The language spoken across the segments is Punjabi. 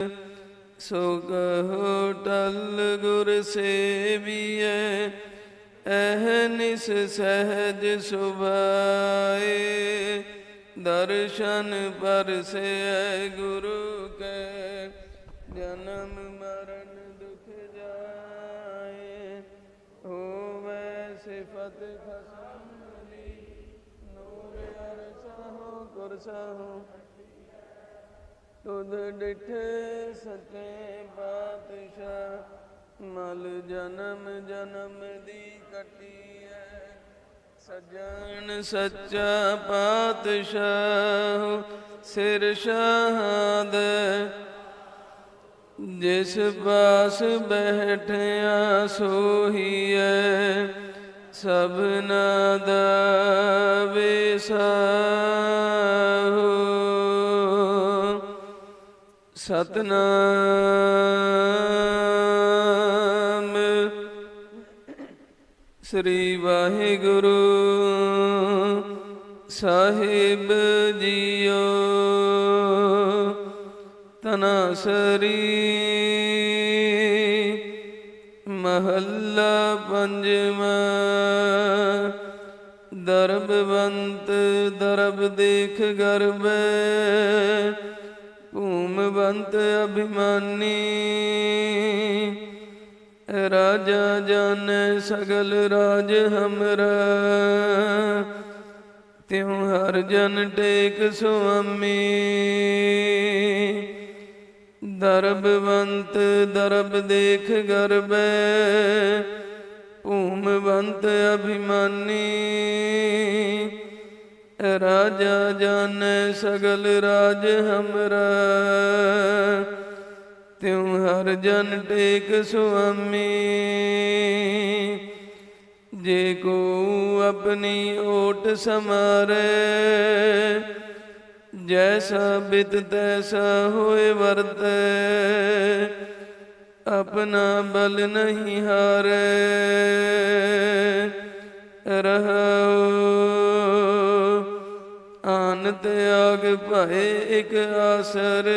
ਸੋ ਕਹੋ ਟਲ ਗੁਰ ਸੇਵੀਐ ਅਹਨਿਸ ਸਹਿਜ ਸੁਭਾਏ। ਦਰਸ਼ਨ ਪਰਸੈ ਗੁਰੂ ਕੈ, ਜਨਮ ਮਰਨ ਦੁਖ ਜਾਏ। ਹੋਵੇ ਸਿਫਤ ਖਸਮਲੀ ਨੂਰ ਅਰਸਹੁ ਕੁਰਸਹੁ ਤੁਧ ਡਿਠੇ ਸੱਚੇ ਪਾਤਸ਼ਾਹ ਮਲ ਜਨਮ ਜਨਮ ਦੀ ਕਟੀ ਕਟੀਐ। ਸਜਣ ਸੱਚਾ ਪਾਤਸ਼ਾਹ, ਸਿਰ ਸ਼ਾਹਦ ਜਿਸ ਪਾਸ ਬੈਠਿਆ ਸੋਹੀਐ ਸਭਨਾ ਦਾ ਵਿਸਾਹੋ ਸਤਨਾਮ। ਸ੍ਰੀ ਵਾਹਿਗੁਰੂ ਸਾਹਿਬ ਜੀਓ। ਤਨਾਸਰੀ ਮਹੱਲਾ ਪੰਜਵਾਂ। ਦਰਬਵੰਤ ਦਰਬ ਦੇਖ ਗਰਬੈ। ਭੂਮਵੰਤ ਅਭਿਮਾਨੀ, ਰਾਜਾ ਜਨ ਸਗਲ ਰਾਜ ਹਮਰਾ। ਤਿਉ ਹਰ ਜਨ ਟੇਕ ਸੁਆਮੀ ਦਰਬਵੰਤ ਦਰਬ ਦੇਖ ਗਰਬੈ। ਭੂਮਵੰਤ ਅਭਿਮਾਨੀ ਰਾਜਾ ਜਾਣੈ ਸਗਲ ਰਾਜ ਹਮਰਾ। ਤਿਉ ਹਰ ਜਨ ਟੇਕ ਸੁਆਮੀ। ਜੇ ਕੋ ਆਪਣੀ ਓਟ ਸਮਾਰੇ, ਜੈਸਾ ਬਿਤ ਤੈਸਾ ਹੋਏ ਵਰਤੈ, ਆਪਣਾ ਬਲ ਨਹੀਂ ਹਾਰੇ। ਤਿਆਗ ਭਏ ਇਕ ਆਸਰ।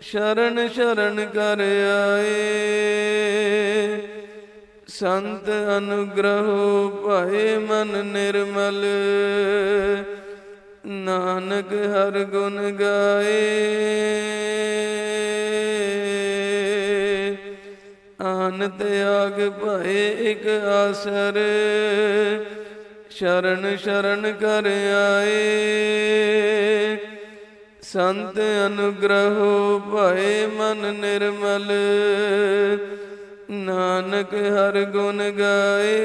ਸ਼ਰਨ ਸ਼ਰਨ ਕਰ ਆਏ। ਸੰਤ ਅਨੁਗ੍ਰਹੋ ਭਏ ਮਨ ਨਿਰਮਲ। ਨਾਨਕ ਹਰ ਗੁਣ ਗਾਏ। ਆਨ ਤਿਆਗ ਭਏ ਇਕ ਆਸਰ। ਸ਼ਰਨ ਸ਼ਰਨ ਕਰ ਆਏ। ਸੰਤ ਅਨੁਗ੍ਰਹੋ ਭਏ ਮਨ ਨਿਰਮਲ, ਨਾਨਕ ਹਰ ਗੁਣ ਗਾਏ।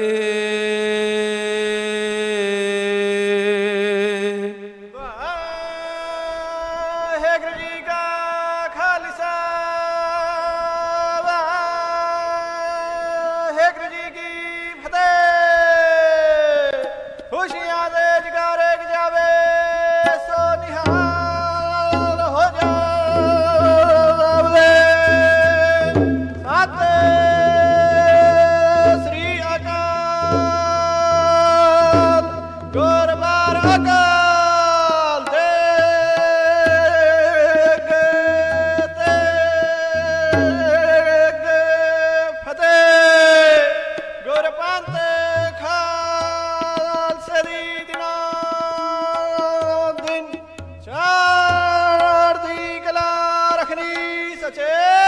ਵਾਹਿਗੁਰੂ ਜੀ আছে